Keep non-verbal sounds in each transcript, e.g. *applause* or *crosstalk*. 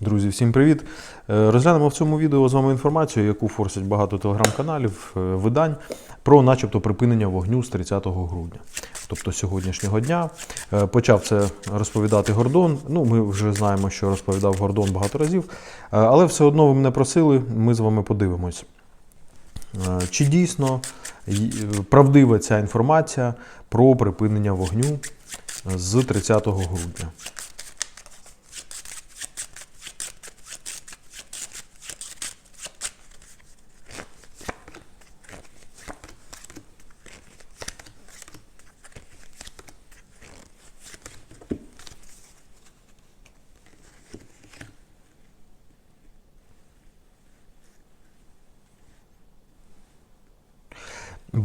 Друзі, всім привіт! Е, Розглянемо в цьому відео з вами інформацію, яку форсять багато телеграм-каналів, е, видань про начебто припинення вогню з 30 грудня, тобто сьогоднішнього дня. Е, Почав це розповідати Гордон. Ну, ми вже знаємо, що розповідав Гордон багато разів, але все одно ви мене просили, ми з вами подивимось. Чи дійсно правдива ця інформація про припинення вогню з 30 грудня?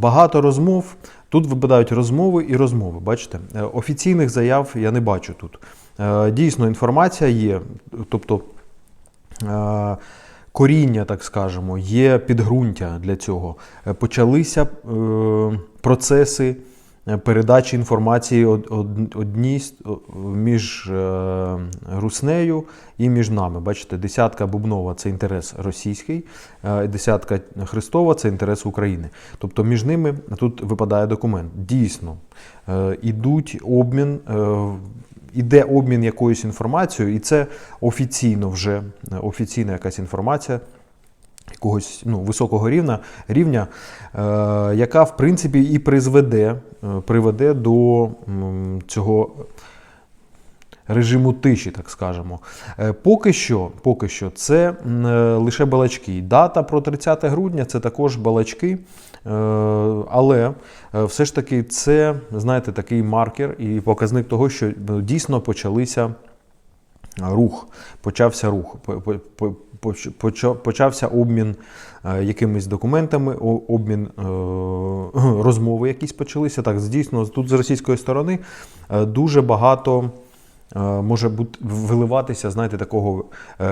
Багато розмов. Тут випадають розмови і розмови. Бачите, Е, офіційних заяв я не бачу тут. Е, Дійсно, інформація є, тобто е, коріння, так скажемо, є підґрунтя для цього. Почалися процеси передачі інформації од- од- одній між е, Руснею і між нами. Бачите, десятка Бубнова це інтерес російський, е, десятка Христова це інтерес України. Тобто між ними тут випадає документ. Дійсно, е, ідуть обмін. е, Іде обмін якоюсь інформацією, і це офіційно вже е, офіційна якась інформація якогось ну, високого рівня, рівня е, яка в принципі і призведе, е, приведе до цього режиму тиші, так скажемо. Е, Поки що, поки що це е, лише балачки. Дата про 30 грудня це також балачки. Але все ж таки це, знаєте, такий маркер і показник того, що е, дійсно почалися рух, почався рух, по- по- по- поч- поча- почався обмін е, якимись документами, обмін е, *clears throat* розмови якісь почалися. Так, дійсно, тут з російської сторони е, дуже багато. Може бути виливатися, знаєте, такого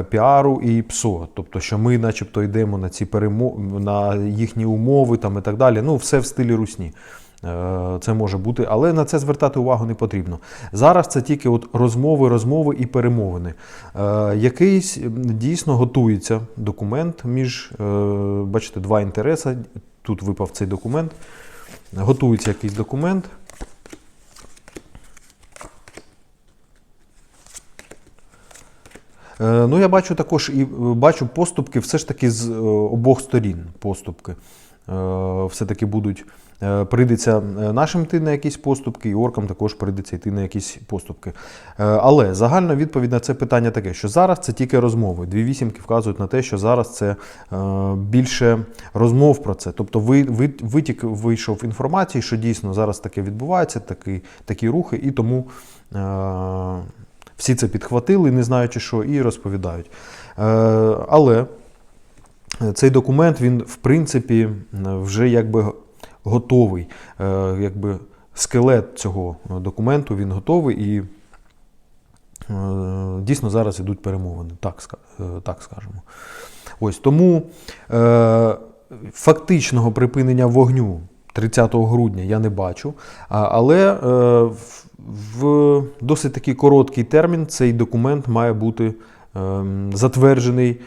піару і ПСО. Тобто, що ми, начебто, йдемо на ці перемо... на їхні умови там і так далі. Ну, все в стилі русні. Е, Це може бути, але на це звертати увагу не потрібно. Зараз це тільки от розмови, розмови і перемовини. Е, Якийсь дійсно готується документ між, е, бачите, два інтереси. Тут випав цей документ. Готується якийсь документ. Ну, я бачу також і бачу поступки все ж таки з обох сторін. Поступки. Е, Все-таки будуть. е, Прийдеться е, нашим йти на якісь поступки, і оркам також прийдеться йти на якісь поступки. Але загальна відповідь на це питання таке, що зараз це тільки розмови. Дві вісімки вказують на те, що зараз це більше розмов про це. Тобто ви, ви, витік вийшов інформації, що дійсно зараз таке відбувається, такі, такі рухи, і тому. всі це підхватили, не знаючи що, і розповідають. Але цей документ, він, в принципі, вже якби готовий. Е, Якби скелет цього документу він готовий і е, дійсно зараз ідуть перемовини, так, е, так скажемо. Ось тому е, фактичного припинення вогню 30 грудня я не бачу, але е, в, досить такий короткий термін цей документ має бути ем, затверджений е,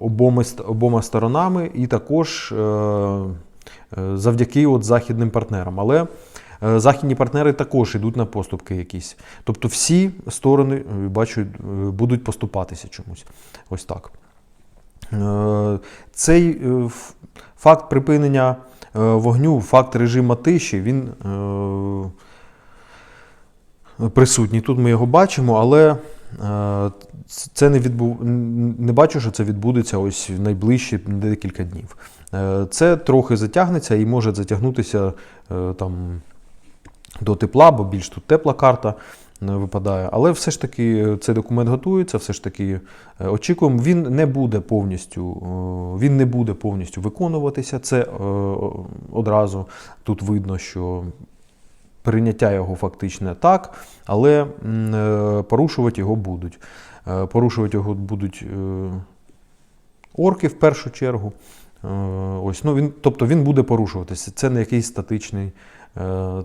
обома, обома сторонами і також е, е, завдяки от західним партнерам. Але е, західні партнери також йдуть на поступки якісь. Тобто всі сторони, бачу, будуть поступатися чомусь. Ось так. Цей факт припинення вогню, факт режиму тиші, він присутній. Тут ми його бачимо, але це не відбув... не бачу, що це відбудеться ось в найближчі декілька днів. Е, Це трохи затягнеться і може затягнутися е, там до тепла, бо більш тут тепла карта е, випадає. Але все ж таки цей документ готується, все ж таки е, очікуємо. Він не буде повністю, е, він не буде повністю виконуватися. Це е, одразу тут видно, що прийняття його фактичне так, але е, порушувати його будуть. Е, Порушувати його будуть е, орки в першу чергу. Ось, ну, він, тобто він буде порушуватися. Це не якийсь статичний,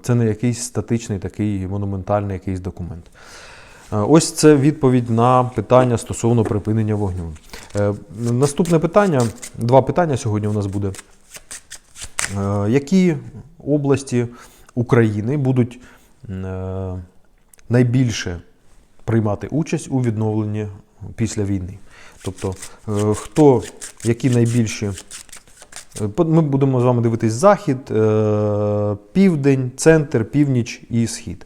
це не якийсь статичний такий монументальний якийсь документ. Ось це відповідь на питання стосовно припинення вогню. Наступне питання, два питання сьогодні у нас буде. Які області України будуть е, найбільше приймати участь у відновленні після війни? Тобто, е, хто, які найбільші Е, Ми будемо з вами дивитись захід, південь, центр, північ і схід.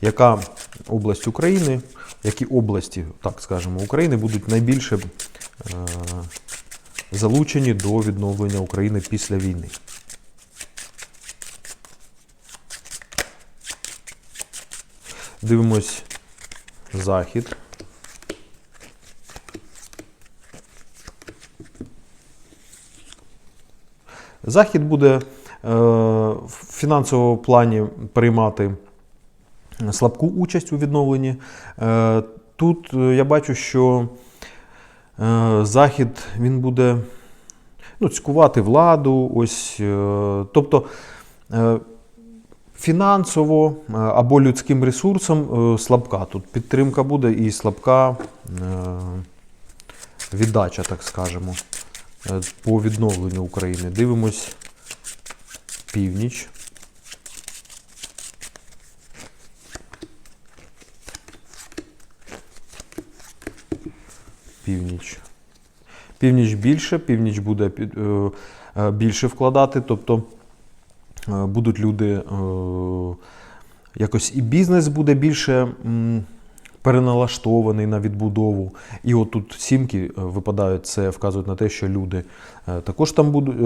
Яка область України, які області, так скажемо, України будуть найбільше залучені до відновлення України після війни? Дивимось захід. Захід буде е, в фінансовому плані приймати слабку участь у відновленні. Е, Тут е, я бачу, що Захід він буде ну, цькувати владу. Ось, е, тобто е, фінансово е, або людським ресурсом е, слабка. Тут підтримка буде і слабка е, віддача, так скажемо, е, по відновленню України. Дивимось північ. Північ. Північ більше, північ буде е, е, більше вкладати, тобто е, будуть люди, якось і бізнес буде більше переналаштований на відбудову. І от тут сімки випадають, це вказують на те, що люди також там будуть,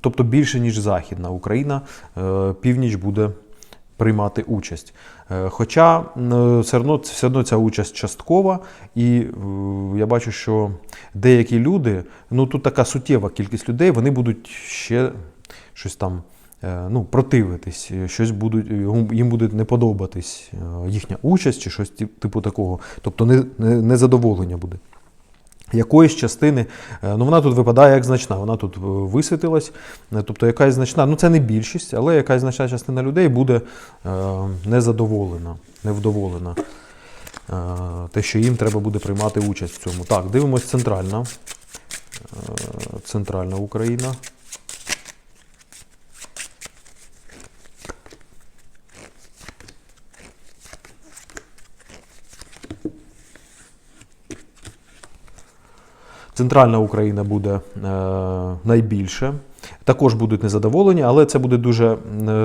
тобто більше, ніж Західна Україна, північ буде приймати участь. Е, Хоча все одно, все одно ця участь часткова, і е, я бачу, що деякі люди, ну тут така суттєва кількість людей, вони будуть ще щось там е, ну, противитись, щось будуть, їм буде не подобатись їхня участь чи щось типу такого. Тобто не- не- незадоволення буде. Якоїсь частини, е, ну вона тут випадає як значна, вона тут е, висвітилась. Е, Тобто якась значна, ну це не більшість, але якась значна частина людей буде незадоволена, невдоволена. Те, що їм треба буде приймати участь в цьому. Так, дивимось центральна. Центральна Україна. Центральна Україна буде е, найбільше. Також будуть незадоволені, але це буде дуже е,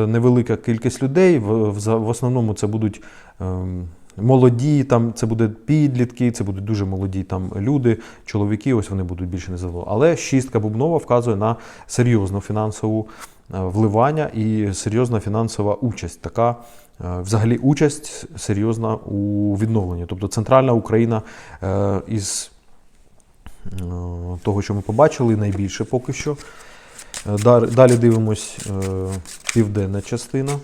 невелика кількість людей. В, основному це будуть ем, молоді, там це будуть підлітки, це будуть дуже молоді там люди, чоловіки. Ось вони будуть більше незадоволені. Але шістка бубнова вказує на серйозну фінансову е, вливання і серйозна фінансова участь. Така взагалі участь серйозна у відновленні. Тобто центральна Україна із того, що ми побачили, найбільше поки що. Е, Далі дивимось е, південна частина.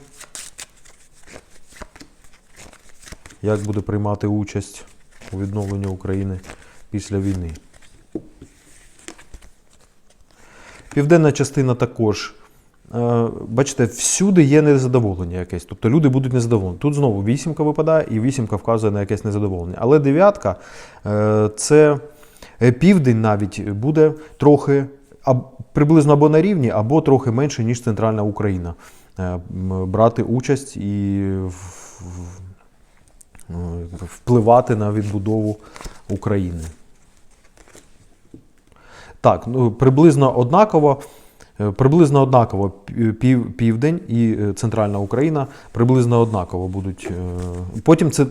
Як буде приймати участь у відновленні України після війни. Південна частина також. е, Бачите, всюди є незадоволення якесь. Тобто люди будуть незадоволені. Тут знову вісімка випадає, і вісімка вказує на якесь незадоволення. Але дев'ятка е, це е, південь навіть буде трохи приблизно або на рівні, або трохи менше, ніж центральна Україна. Е, Брати участь і е, впливати на відбудову України. Так, ну, приблизно однаково. Е, Приблизно однаково пів, південь і е, центральна Україна приблизно однаково будуть. е, Потім це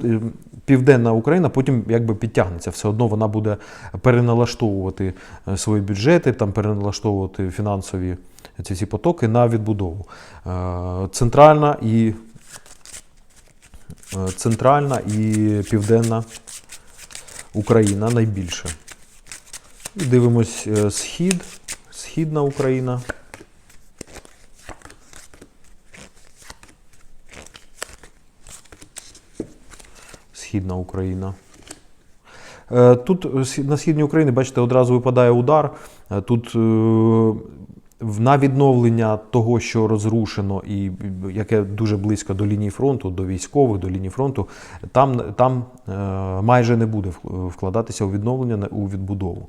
південна Україна, потім якби підтягнеться. Все одно вона буде переналаштовувати свої бюджети, там переналаштовувати фінансові ці всі потоки на відбудову. Центральна і центральна і південна Україна найбільше. Дивимось схід, східна Україна. Східна Україна. Е, Тут е, на східній Україні, бачите, одразу випадає удар. Е, Тут на відновлення того, що розрушено, і яке дуже близько до лінії фронту, до військових, до лінії фронту, там, там майже не буде вкладатися у відновлення, у відбудову.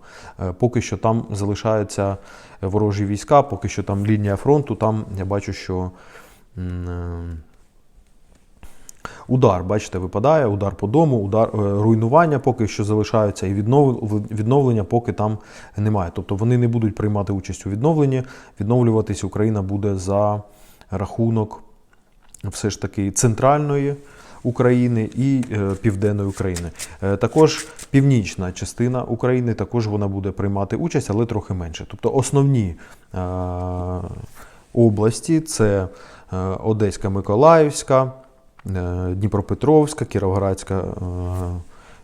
Поки що там залишаються ворожі війська, поки що там лінія фронту, там я бачу, що. Удар, бачите, випадає, удар по дому, удар е, руйнування поки що залишаються, і відновлення поки там немає. Тобто вони не будуть приймати участь у відновленні. Відновлюватись Україна буде за рахунок все ж таки центральної України і е, південної України. Е, також північна частина України також вона буде приймати участь, але трохи менше. Тобто основні області це Одеська, Миколаївська, Дніпропетровська, Кіровоградська, е,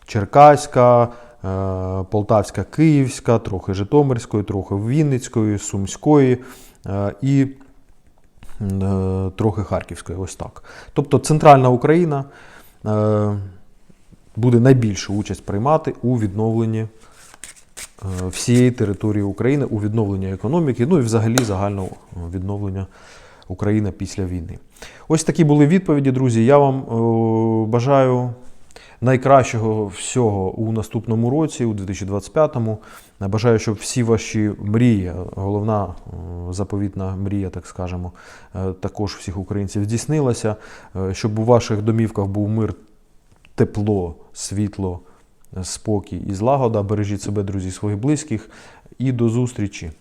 Черкаська, е, Полтавська, Київська, трохи Житомирської, трохи Вінницької, Сумської е, і е, трохи Харківської. Ось так. Тобто центральна Україна е, буде найбільшу участь приймати у відновленні е, всієї території України, у відновленні економіки, ну і взагалі загального відновлення України після війни. Ось такі були відповіді, друзі. Я вам е, бажаю найкращого всього у наступному році, у 2025-му. Бажаю, щоб всі ваші мрії, головна е, заповітна мрія, так скажемо, е, також всіх українців здійснилася, е, щоб у ваших домівках був мир, тепло, світло, спокій і злагода. Бережіть себе, друзі, своїх близьких. І до зустрічі!